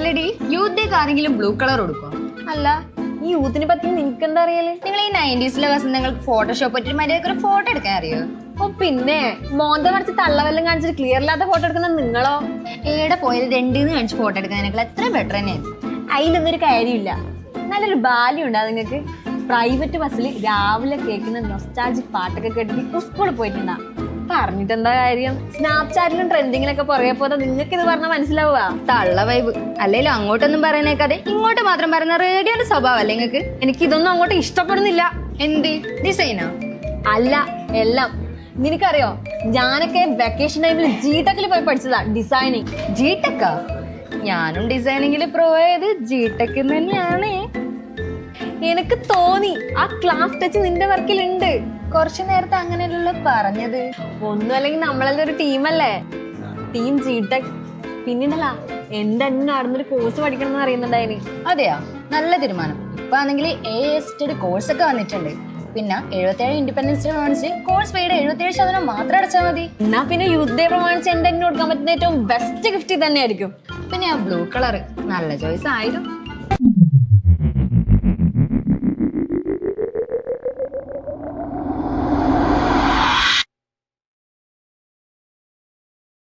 നിങ്ങൾക്ക് ആരെങ്കിലും blue colour കൊടുക്കോ അല്ല ഈ യൂത്തിനെ പറ്റി നിനക്ക് എന്താ അറിയൽ? നിങ്ങൾ ഈ നയന്റീസിലെ വസന്തങ്ങൾക്ക് ഫോട്ടോഷോപ്പ് പറ്റി മര്യാദയ്ക്ക് ഒരു ഫോട്ടോ എടുക്കാൻ അറിയോ? ഓ പിന്നെ മോന്ത കാണിച്ച് തള്ളവെല്ലാം കാണിച്ചിട്ട് ക്ലിയർ ഇല്ലാത്ത ഫോട്ടോ എടുക്കുന്ന നിങ്ങളോ? ഏടെ പോയത്? രണ്ടിന്ന് കാണിച്ച് ഫോട്ടോ എടുക്കുന്നതിനേക്കാൾ എത്ര ബെറ്റർ തന്നെയായിരുന്നു. അതിലൊന്നും ഒരു കാര്യമില്ല. നല്ലൊരു ബാല്യം ഉണ്ടാ നിങ്ങൾക്ക് പ്രൈവറ്റ് ബസ്സിൽ രാവിലെ കേൾക്കുന്ന നൊസ്റ്റാജിക് പാട്ടൊക്കെ കേട്ടിട്ട് സ്കൂളിൽ പോയിട്ടുണ്ടാ. പറഞ്ഞിട്ട് എന്താ കാര്യം? സ്നാപ്ചാറ്റിലും ട്രെൻഡിങ്ങിലൊക്കെ പുറകെ പോലെ നിങ്ങൾക്ക് ഇത് പറഞ്ഞാൽ മനസ്സിലാവുക. തള്ള വൈബ് അല്ലെങ്കിലും അങ്ങോട്ടൊന്നും പറയുന്നേക്കാതെ ഇങ്ങോട്ട് മാത്രം പറയുന്ന റേഡിയോന്റെ സ്വഭാവം അല്ലേ നിങ്ങൾക്ക് എനിക്ക് ഇതൊന്നും അങ്ങോട്ട് ഇഷ്ടപ്പെടുന്നില്ല. എന്ത്? ഡിസൈനോ അല്ല എല്ലാം. നിനക്കറിയോ? ഞാനൊക്കെ വെക്കേഷൻ ടൈമിൽ ജി ടെക്കിൽ പോയി പഠിച്ചതാ ഡിസൈനിങ് ജി ടെക്കാ ഞാനും ഡിസൈനിങ്ങിൽ പ്രോ ആയത് ജി ടെക് തന്നെയാണ്. എനിക്ക് തോന്നി ആ ക്ലാസ് ടച്ച് നിന്റെ വർക്കിലുണ്ട് കുറച്ചു നേരത്തെ അങ്ങനെയല്ലോ പറഞ്ഞത്. ഒന്നും അല്ലെങ്കിൽ നമ്മളെല്ലാം ഒരു ടീമല്ലേ? ടീം ജി ടെക് പിന്നീടല്ല എന്റെ അന്നെ നടന്നൊരു കോഴ്സ് പഠിക്കണം എന്ന് അറിയുന്നുണ്ടായിന് അതെയാ? നല്ല തീരുമാനം. ഇപ്പൊ ആണെങ്കിൽ എ എസ്റ്റഡ് കോഴ്സ് ഒക്കെ വന്നിട്ടുണ്ട്. പിന്നെ എഴുപത്തേഴ് ഇൻഡിപെൻഡൻസ് ഡേ പ്രമാണിച്ച് കോഴ്സ് പേയുടെ എഴുപത്തേഴ് ശതമാനം മാത്രം അടച്ചാൽ മതി. എന്നാ പിന്നെ യൂത്ത് ഡേ പ്രമാണിച്ച് എന്റെ കൊടുക്കാൻ പറ്റുന്ന ഏറ്റവും ബെസ്റ്റ് ഗിഫ്റ്റ് തന്നെയായിരിക്കും. പിന്നെ ആ ബ്ലൂ കളർ നല്ല ചോയ്സ് ആയിരുന്നു.